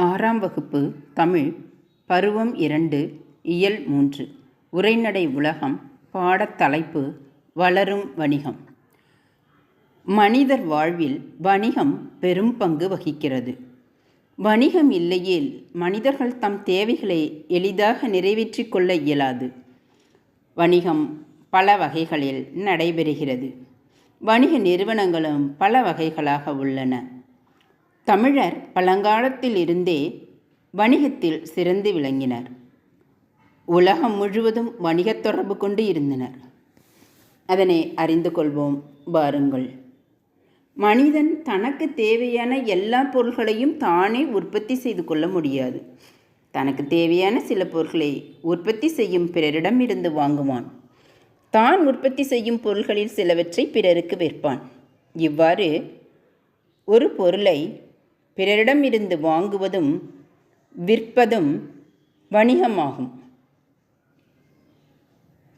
ஆறாம் வகுப்பு தமிழ் பருவம் இரண்டு இயல் மூன்று உரைநடை உலகம் பாடத்தலைப்பு வளரும் வணிகம். மனிதர் வாழ்வில் வணிகம் பெரும் பங்கு வகிக்கிறது. வணிகம் இல்லையேல் மனிதர்கள் தம் தேவைகளை எளிதாக நிறைவேற்றிக் கொள்ள இயலாது. வணிகம் பல வகைகளில் நடைபெறுகிறது. வணிக நிறுவனங்களும் பல வகைகளாக உள்ளன. தமிழர் பழங்காலத்தில் இருந்தே வணிகத்தில் சிறந்து விளங்கினர். உலகம் முழுவதும் வணிகத் தொடர்பு கொண்டு இருந்தனர். அதனை அறிந்து கொள்வோம். பாருங்கள் மனிதன் தனக்கு தேவையான எல்லா பொருள்களையும் தானே உற்பத்தி செய்து கொள்ள முடியாது. தனக்கு தேவையான சில பொருட்களை உற்பத்தி செய்யும் பிறரிடம் இருந்து வாங்குவான். தான் உற்பத்தி செய்யும் பொருள்களில் சிலவற்றை பிறருக்கு விற்பான். இவ்வாறு ஒரு பொருளை பிறரிடம் இருந்து வாங்குவதும் விற்பதும் வணிகமாகும்.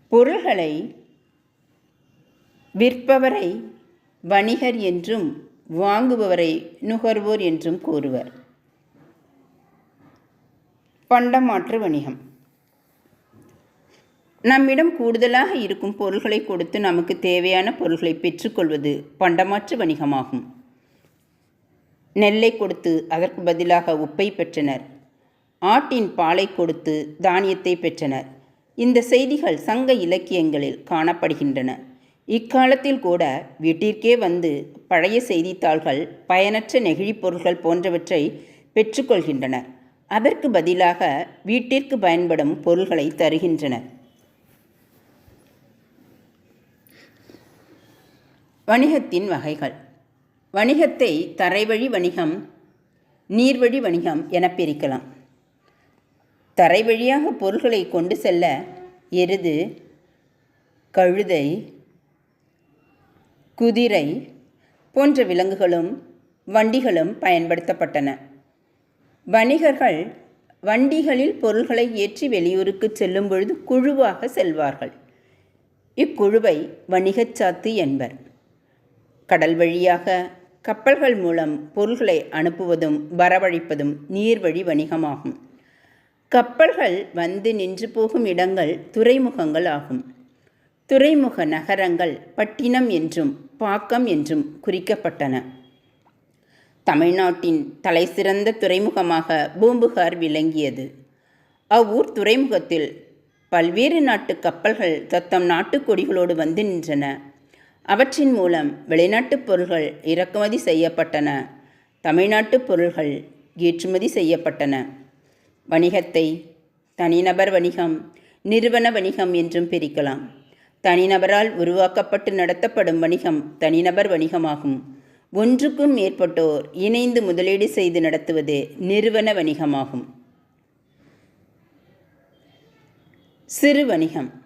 பொருள்களை விற்பவரை வணிகர் என்றும் வாங்குபவரை நுகர்வோர் என்றும் கூறுவர். பண்டமாற்று வணிகம். நம்மிடம் கூடுதலாக இருக்கும் பொருள்களை கொடுத்து நமக்கு தேவையான பொருள்களை பெற்றுக்கொள்வது பண்டமாற்று வணிகமாகும். நெல்லை கொடுத்து அதற்கு பதிலாக உப்பை பெற்றனர். ஆட்டின் பாலை கொடுத்து தானியத்தை பெற்றனர். இந்த செய்திகள் சங்க இலக்கியங்களில் காணப்படுகின்றன. இக்காலத்தில் கூட வீட்டிற்கே வந்து பழைய செய்தித்தாள்கள் பயனற்ற நெகிழிப் பொருள்கள் போன்றவற்றை பெற்றுக்கொள்கின்றனர். அதற்கு பதிலாக வீட்டிற்கு பயன்படும் பொருள்களை தருகின்றனர். வணிகத்தின் வகைகள். வணிகத்தை தரைவழி வணிகம் நீர்வழி வணிகம் என பிரிக்கலாம். தரை வழியாக பொருள்களை கொண்டு செல்ல எருது கழுதை குதிரை போன்ற விலங்குகளும் வண்டிகளும் பயன்படுத்தப்பட்டன. வணிகர்கள் வண்டிகளில் பொருள்களை ஏற்றி வெளியூருக்கு செல்லும் பொழுது குழுவாக செல்வார்கள். இக்குழுவை வணிகச்சாத்து என்பர். கடல் வழியாக கப்பல்கள் மூலம் பொருள்களை அனுப்புவதும் வரவழைப்பதும் நீர்வழி வணிகமாகும். கப்பல்கள் வந்து நின்று போகும் இடங்கள் துறைமுகங்கள் ஆகும். துறைமுக நகரங்கள் பட்டினம் என்றும் பாக்கம் என்றும் குறிக்கப்பட்டன. தமிழ்நாட்டின் தலைசிறந்த துறைமுகமாக பூம்புகார் விளங்கியது. அவ்வூர் துறைமுகத்தில் பல்வேறு நாட்டு கப்பல்கள் தத்தம் நாட்டுக் கொடிகளோடு வந்து நின்றன. அவற்றின் மூலம் வெளிநாட்டுப் பொருள்கள் இறக்குமதி செய்யப்பட்டன. தமிழ்நாட்டுப் பொருள்கள் ஏற்றுமதி செய்யப்பட்டன. வணிகத்தை தனிநபர் வணிகம் நிறுவன வணிகம் என்றும் பிரிக்கலாம். தனிநபரால் உருவாக்கப்பட்டு நடத்தப்படும் வணிகம் தனிநபர் வணிகமாகும். ஒன்றுக்கும் மேற்பட்டோர் இணைந்து முதலீடு செய்து நடத்துவது நிறுவன வணிகமாகும். சிறு வணிகம்.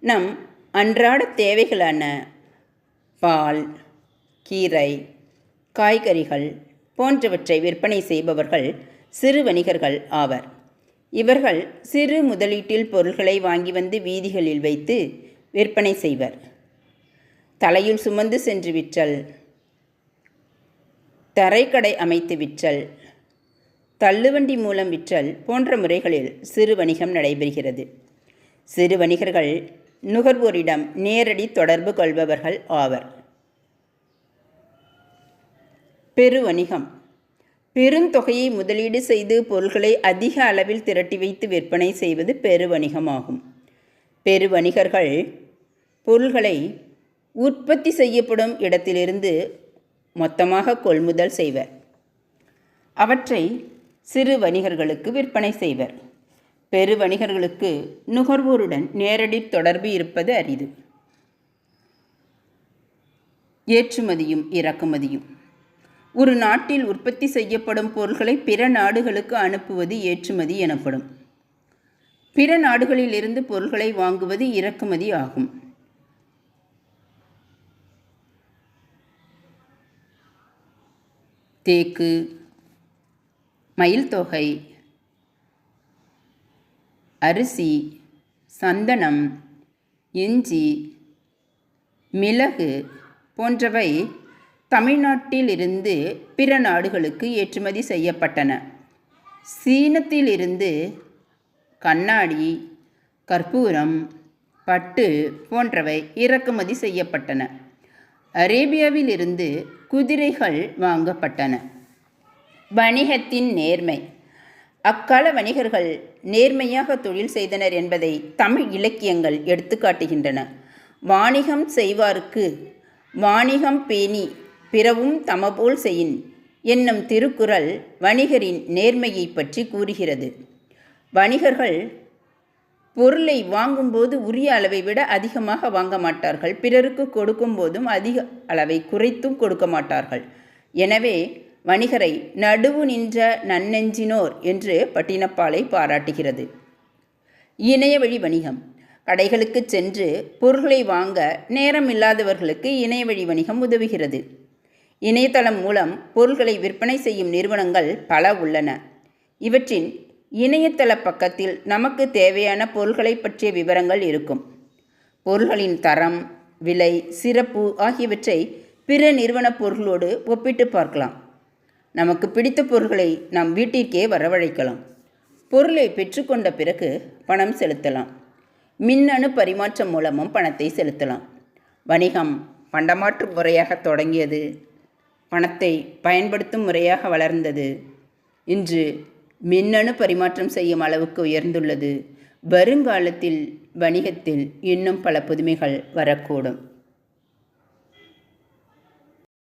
நம் அன்றாட தேவைகளான பால் கீரை காய்கறிகள் போன்றவற்றை விற்பனை செய்பவர்கள் சிறு வணிகர்கள் ஆவர். இவர்கள் சிறு முதலீட்டில் பொருள்களை வாங்கி வந்து வீதிகளில் வைத்து விற்பனை செய்வர். தலையில் சுமந்து சென்று விற்றல் தரைக்கடை அமைத்து விற்றல் தள்ளுவண்டி மூலம் விற்றல் போன்ற முறைகளில் சிறு வணிகம் நடைபெறுகிறது. சிறு வணிகர்கள் நுகர்வோரிடம் நேரடி தொடர்பு கொள்பவர்கள் ஆவர். பெருவணிகம். பெருந்தொகையை முதலீடு செய்து பொருள்களை அதிக அளவில் திரட்டி வைத்து விற்பனை செய்வது பெருவணிகமாகும். பெருவணிகர்கள் பொருள்களை உற்பத்தி செய்யப்படும் இடத்திலிருந்து மொத்தமாக கொள்முதல் செய்வர். அவற்றை சிறு வணிகர்களுக்கு விற்பனை செய்வர். பெரு வணிகர்களுக்கு நுகர்வோருடன் நேரடி தொடர்பு இருப்பது அரிது. ஏற்றுமதியும் இறக்குமதியும். ஒரு நாட்டில் உற்பத்தி செய்யப்படும் பொருள்களை பிற நாடுகளுக்கு அனுப்புவது ஏற்றுமதி எனப்படும். பிற நாடுகளிலிருந்து பொருள்களை வாங்குவது இறக்குமதி ஆகும். தேக்கு மயில் தொகை அரிசி சந்தனம் இஞ்சி மிளகு போன்றவை தமிழ்நாட்டிலிருந்து பிற நாடுகளுக்கு ஏற்றுமதி செய்யப்பட்டன. சீனத்திலிருந்து கண்ணாடி கற்பூரம் பட்டு போன்றவை இறக்குமதி செய்யப்பட்டன. அரேபியாவிலிருந்து குதிரைகள் வாங்கப்பட்டன. வணிகத்தின் நேர்மை. அக்கால வணிகர்கள் நேர்மையாக தொழில் செய்தனர் என்பதை தமிழ் இலக்கியங்கள் எடுத்துக்காட்டுகின்றன வாணிகம் செய்வார்க்கு வாணிகம் பேணி பிறவும் தமபோல் செயின் என்னும் திருக்குறள் வணிகரின் நேர்மையை பற்றி கூறுகிறது. வணிகர்கள் பொருளை வாங்கும்போது உரிய அளவை விட அதிகமாக வாங்க மாட்டார்கள். பிறருக்கு கொடுக்கும் போதும் அதிக அளவை குறைத்தும் கொடுக்க மாட்டார்கள். எனவே வணிகரை நடுவு நின்ற நன்னெஞ்சினோர் என்று பட்டினப்பாலை பாராட்டுகிறது. இணையவழி வணிகம். கடைகளுக்கு சென்று பொருள்களை வாங்க நேரம் இல்லாதவர்களுக்கு இணையவழி வணிகம் உதவுகிறது. இணையதளம் மூலம் பொருள்களை விற்பனை செய்யும் நிறுவனங்கள் பல உள்ளன. இவற்றின் இணையதள பக்கத்தில் நமக்கு தேவையான பொருள்களை பற்றிய விவரங்கள் இருக்கும். பொருள்களின் தரம் விலை சிறப்பு ஆகியவற்றை பிற நிறுவன பொருளோடு ஒப்பிட்டு பார்க்கலாம். நமக்கு பிடித்த பொருள்களை நம் வீட்டிற்கே வரவழைக்கலாம். பொருளை பெற்றுக்கொண்ட பிறகு பணம் செலுத்தலாம். மின்னணு பரிமாற்றம் மூலமும் பணத்தை செலுத்தலாம். வணிகம் பண்டமாற்று முறையாக தொடங்கியது. பணத்தை பயன்படுத்தும் முறையாக வளர்ந்தது. இன்று மின்னணு பரிமாற்றம் செய்யும் அளவுக்கு உயர்ந்துள்ளது. வருங்காலத்தில் வணிகத்தில் இன்னும் பல புதுமைகள் வரக்கூடும்.